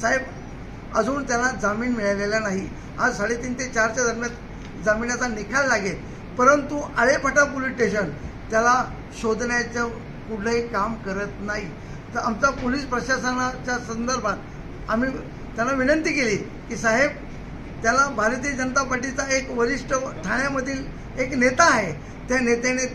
साहेब अजून त्याला जामीन मिळालेला नाही. आज साडेतीन ते चारच्या दरम्यान जामिनाचा निकाल लागेल. परंतु आळेफाटा पोलीस स्टेशन त्याला शोधण्याचं कुठलंही काम करत नाही. तर आमचा पोलीस प्रशासनाच्या संदर्भात आम्ही त्यांना विनंती केली की साहेब त्याला भारतीय जनता पार्टीचा एक वरिष्ठ ठाण्यामधील एक नेता आहे. त्या नेत्याने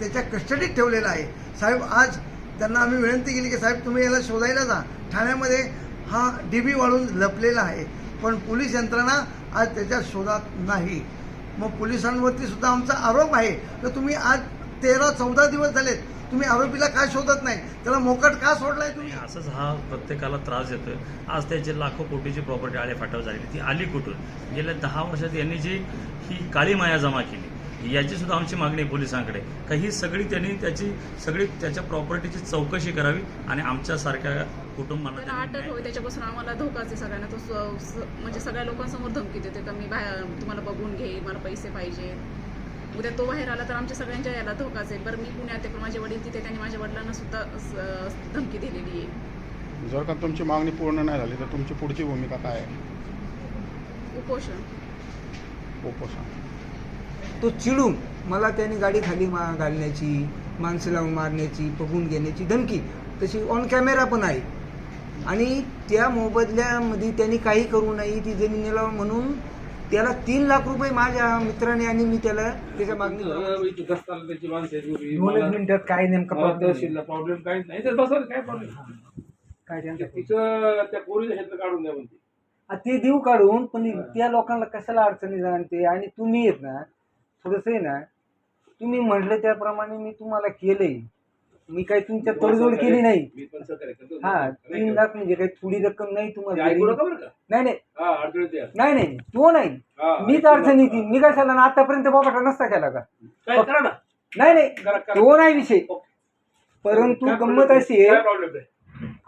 त्याच्या कस्टडीत ठेवलेला आहे. साहेब आज त्यांना आम्ही विनंती केली की साहेब तुम्ही याला शोधायला जा. ठाण्यामध्ये हा डी बी वाळून लपलेला आहे. पण पोलीस यंत्रणा आज त्याच्या शोधात नाही. मग पोलिसांवरती सुद्धा आमचा आरोप आहे. तर तुम्ही आज तेरा चौदा दिवस झालेत. तुम्ही आरोपीला का शोधत नाही? त्याला मोकट का सोडलाय तुम्ही? असंच हा प्रत्येकाला त्रास देतोय. आज त्याची लाखो कोटीची प्रॉपर्टी आळे फाटावर झालेली ती आली कुठून? गेल्या दहा वर्षात यांनी जी ही काळी माया जमा केली याची सुद्धा आमची मागणी आहे पोलिसांकडे. का ही सगळी त्यांनी त्याची सगळी त्याच्या प्रॉपर्टीची चौकशी करावी आणि आमच्यासारख्या कुटुंबांना अटक होईल त्याच्यापासून आम्हाला धोकाच आहे सगळ्यांना. तो स- स- म्हणजे सगळ्या लोकांसमोर धमकी देते का मी बाहेर तुम्हाला बघून घे मला पैसे पाहिजे. उद्या तो बाहेर आला तर आमच्या सगळ्यांच्या याला धोकाच आहे. बरं मी पुण्यात आहे पण माझे वडील तिथे त्यांनी माझ्या वडिलांना सुद्धा धमकी दिलेली आहे. जर का तुमची मागणी पूर्ण नाही झाली तर तुमची पुढची भूमिका काय आहे? उपोषण. उपोषण. तो चिडून मला त्याने गाडी खाली मा घालण्याची माणसं लावून मारण्याची बघून घेण्याची धमकी. तशी ऑन कॅमेरा पण आहे. आणि त्या मोबदल्यामध्ये त्यांनी काही करू नये ती जमिनीला म्हणून त्याला तीन लाख रुपये माझ्या मित्राने आणि मी त्याला त्याच्या मागणी काय नेमका प्रॉब्लेम काहीच नाही. काय प्रॉब्लेम काय त्यांचा तिचं त्या पोरीच्या क्षेत्र काढून द्या म्हणते. आ, ते देऊ काढून पण त्या लोकांना कशाला अडचणी जाणते? आणि तुम्ही येत ना थोडंसं आहे ना तुम्ही म्हटलं त्याप्रमाणे मी तुम्हाला केलंय. मी काही तुमच्या तडजोड केली नाही. मी पण सहकार्य करतो. हा तीन लाख म्हणजे काही थोडी रक्कम नाही ते तुम्हाला ऐकू दिली. नका बरं का? नाही नाही. हा अडचणीत या. नाही नाही. तो नाही. हा, मीच ऐकू अडचणी नका. ती मी काय ना आतापर्यंत बाबा नसता केला का? काय करा ना. नाही नाही. करा. तो नाही विषय. ओके. परंतु काय गंमत problem अशी काय आहे?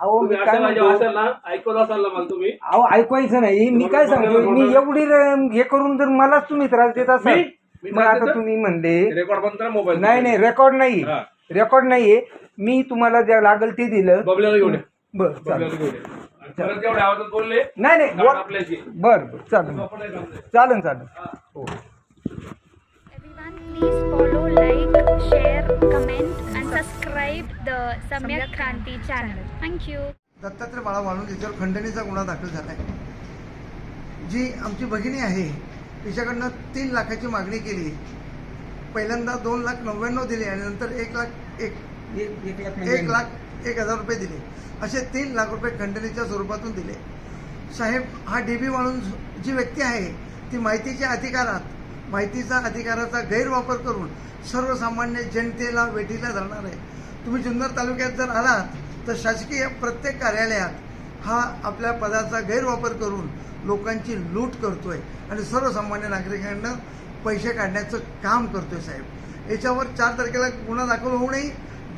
अहो मी तुम्ही काय असाल म्हणतो? असाल ना ऐकत असाल ना मला तुम्ही? अहो ऐकवायचं नाही. मी काय सांगतो मी एवढी र- हे करून जर मलाच तुम्ही त्रास देत असाल मी मग आता? तुम्ही म्हणले रेकॉर्ड बंद करा मोबाईल नाही नाही रेकॉर्ड नाही. हा. रेकॉर्ड नाहीये. मी तुम्हाला ज्या लागल ते दिलं. बबल्याला घेऊन या. बर बबल्याला चालेल. घेऊन या. आणि परत जेवढ्या आवाजात बोलले नाही नाही बोल- आपल्याशी. बर बर चालेल. आपण नाही. चालेल चालेल. हो. Everyone, please follow, like, share, comment, and subscribe the Samyak Kranti channel. Thank you. Dattatray बाळा वाळून त्याच्यावर खंडणीचा गुन्हा दाखल झाला आहे जी आमची भगिनी आहे तिच्याकडनं तीन लाखाची मागणी केली. पहिल्यांदा दोन लाख नव्याण्णव दिले आणि नंतर एक लाख एक एक लाख एक लाख एक हजार रुपये दिले. असे तीन लाख रुपये खंडणीच्या स्वरूपातून दिले. साहेब हा डीबी वाळून जी व्यक्ती आहे ती माहितीच्या अधिकारात माहितीचा अधिकाराचा गैरवापर करून सर्वसामान्य जनतेला वेठीला धरणार आहे. तुम्ही जुन्नर तालुक्यात जर आलात तर शासकीय प्रत्येक कार्यालयात हा आपल्या पदाचा गैरवापर करून लोकांची लूट करतोय आणि सर्वसामान्य नागरिकांना पैसे काढण्याचं काम करतोय साहेब. याच्यावर चार तारखेला गुन्हा दाखल होऊनही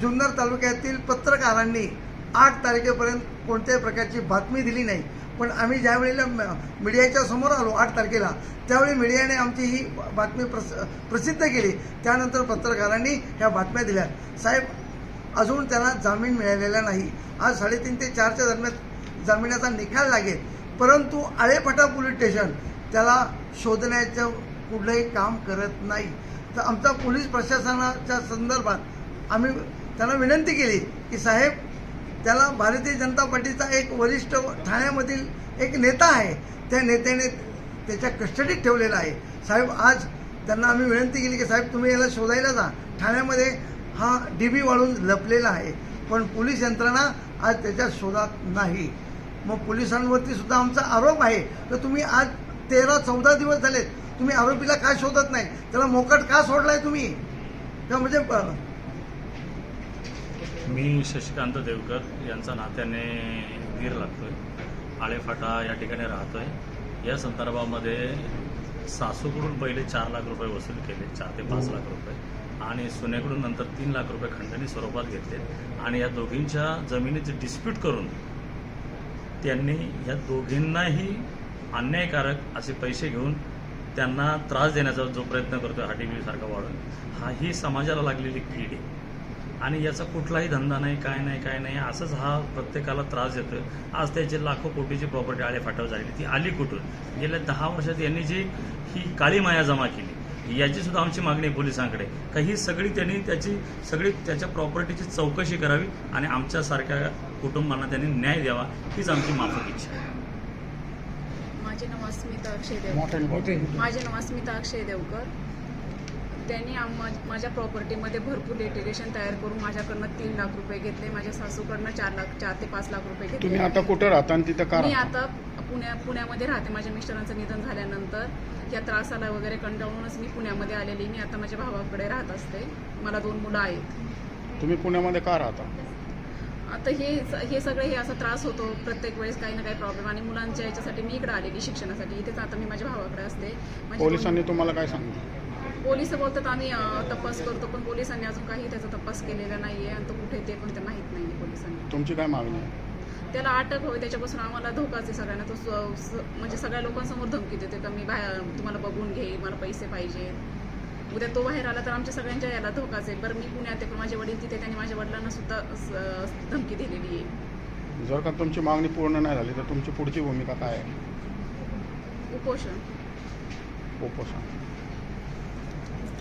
जुन्नर तालुक्यातील पत्रकारांनी आठ तारखेपर्यंत कोणत्याही प्रकारची बातमी दिली नाही. पण आम्ही ज्यावेळेला मीडियाच्या समोर आलो आठ तारखेला त्यावेळी मीडियाने आमची ही बातमी प्रस प्रसिद्ध केली. त्यानंतर पत्रकारांनी ह्या बातम्या दिल्या. साहेब अजून त्याला जामीन मिळालेला नाही. आज साडेतीन ते चारच्या दरम्यान जामिनाचा निकाल लागेल. परंतु आळेफाटा पोलीस स्टेशन त्याला शोधण्याचं कुठलंही काम करत नाही. तर आमचा पोलीस प्रशासनाच्या संदर्भात आम्ही त्यांना विनंती केली की साहेब त्याला भारतीय जनता पार्टीचा एक वरिष्ठ ठाण्यामधील एक नेता आहे. त्या नेत्याने त्याच्या कस्टडीत ठेवलेला आहे. साहेब आज त्यांना आम्ही विनंती केली की साहेब तुम्ही याला शोधायला जा. ठाण्यामध्ये हा डी बी वाळून लपलेला आहे. पण पोलीस यंत्रणा आज त्याच्या शोधात नाही. मग पोलिसांवरती सुद्धा आमचा आरोप आहे. तर तुम्ही आज तेरा चौदा दिवस झालेत. तुम्ही आरोपीला का शोधत नाही. त्याला मोकट का सोडलाय तुम्ही? का म्हणजे मी शशिकांत देवकर यांचा नात्याने वीर लागतोय. आळेफाटा या ठिकाणी राहतोय. या संदर्भामध्ये सासूकडून पहिले चार लाख रुपये वसूल केले. चार ते पाच लाख रुपये. आणि सुनेकडून नंतर तीन लाख रुपये खंडणी स्वरूपात घेतले. आणि या दोघींच्या जमिनीचे डिस्प्यूट करून त्यांनी या दोघींनाही अन्यायकारक असे पैसे घेऊन त्यांना त्रास देण्याचा जो प्रयत्न करतो हा टी व्ही सारखा वाढून हा ही समाजाला लागलेली कीड आहे. आणि याचा कुठलाही धंदा नाही काय नाही काय नाही असंच हा प्रत्येकाला त्रास देतो आज त्याची लाखो कोटीची प्रॉपर्टी आळे फाटाव झालेली ती आली कुठून? गेल्या दहा वर्षात यांनी जी ही काळी माया जमा केली याची सुद्धा आमची मागणी आहे पोलिसांकडे. का ही सगळी त्यांनी त्याची सगळी त्याच्या प्रॉपर्टीची चौकशी करावी आणि आमच्यासारख्या कुटुंबांना त्यांनी न्याय द्यावा हीच आमची माफक इच्छा आहे. माझे नाव अस्मिता अक्षय देवकर. माझे नाव अस्मिता अक्षय देवकर. त्यांनी आम- माझ्या प्रॉपर्टीमध्ये भरपूर लिटिगेशन तयार करून माझ्याकडनं तीन लाख रुपये घेतले. माझ्या सासूकडनं चार लाख चार ते पाच लाख रुपये तुम्ही घेतले आता कुठं राहता आणि तिथं का मी राहता? आता पुण्या पुण्यामध्ये राहते. माझ्या मिस्टरांचं निधन झाल्यानंतर या त्रासाला वगैरे कंटाळूनच मी पुण्यामध्ये आलेली. मी आता माझ्या भावाकडे राहत असते. मला दोन मुलं आहेत. तुम्ही पुण्यामध्ये का राहता? आता हे हे सगळे हे असा त्रास होतो प्रत्येक वेळेस काही ना काही प्रॉब्लेम आणि मुलांच्या याच्यासाठी मी इकडे आलेली शिक्षणासाठी. इथेच आता मी माझ्या भावाकडे असते. पोलिसांनी तुम्हाला काय सांगितलं? पोलीस बोलतात आम्ही अं, तपास करतो पण पोलिसांनी अजून काही त्याचा तपास केलेला नाहीये आणि तो कुठे ते पण ते माहीत नाहीये पोलिसांनी. तुमची काय मागणी आहे? त्याला अटक होईल त्याच्यापासून आम्हाला धोकाच आहे सगळ्यांना. तो स- म्हणजे सगळ्या लोकांसमोर धमकी देते का मी बाहेर तुम्हाला बघून घे मला पैसे पाहिजे उद्या तो बाहेर आला तर आमच्या सगळ्यांच्या याला धोकाच आहे. बरं मी पुण्यात आहे पण माझे वडील तिथे त्यांनी माझ्या वडिलांना सुद्धा धमकी दिलेली आहे. जर का तुमची मागणी पूर्ण नाही झाली तर तुमची पुढची भूमिका काय आहे? उपोषण. उपोषण.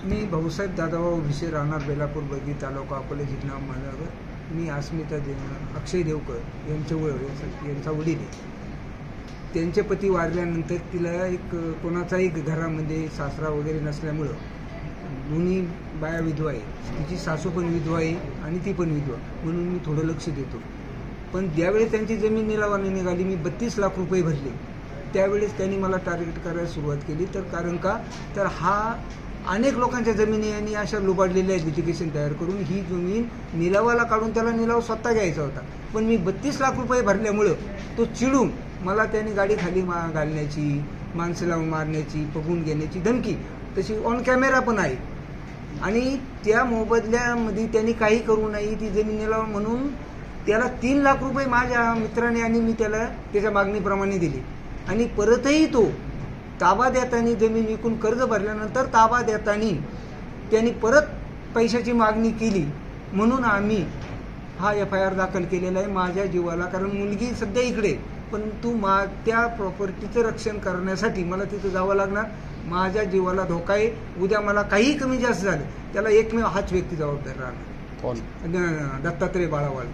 मी भाऊसाहेब दादाभाऊ भिसे राहणार बेलापूर बगी तालुका अकोले जिल्हा माझ्यावर. मी अस्मिता दे अक्षय देवकर यांच्या व यांचा वडील आहे. त्यांचे पती वारल्यानंतर तिला एक कोणाचा एक घरामध्ये सासरा वगैरे नसल्यामुळं दोन्ही बाया विधवा आहे तिची सासू पण विधवा आहे आणि ती पण विधवा. म्हणून मी थोडं लक्ष देतो. पण ज्यावेळेस त्यांची जमीन निलावाने निघाली मी बत्तीस लाख रुपये भरले. त्यावेळेस त्यांनी मला टार्गेट करायला सुरुवात केली. तर कारण का? तर हा अनेक लोकांच्या जमिनी यांनी अशा लुबाडलेल्या आहेत लिटिगेशन तयार करून. ही जमीन निलावाला काढून त्याला निलाव स्वतः घ्यायचा होता. पण मी बत्तीस लाख रुपये भरल्यामुळं तो चिडून मला त्याने गाडी खाली मा घालण्याची माणसं लावून मारण्याची पगून घेण्याची धमकी. तशी ऑन कॅमेरा पण आहे. आणि त्या मोबदल्यामध्ये त्यांनी काही करू नये ती जमीन निलाव म्हणून त्याला तीन लाख रुपये माझ्या मित्राने आणि मी त्याला त्याच्या मागणीप्रमाणे दिली. आणि परतही तो ताबा देताना जमीन विकून कर्ज भरल्यानंतर ताबा देताना त्यांनी परत पैशाची मागणी केली. म्हणून आम्ही हा एफ आय आर दाखल केलेला आहे. माझ्या जीवाला कारण मुलगी सध्या इकडे आहे. पण तू मा त्या प्रॉपर्टीचं रक्षण करण्यासाठी मला तिथं जावं लागणार. माझ्या जीवाला धोका आहे. उद्या मला काही कमी जास्त झालं. त्याला एकमेव हाच व्यक्ती जबाबदार राहणार. कोण? दत्तात्रय बाळावाळ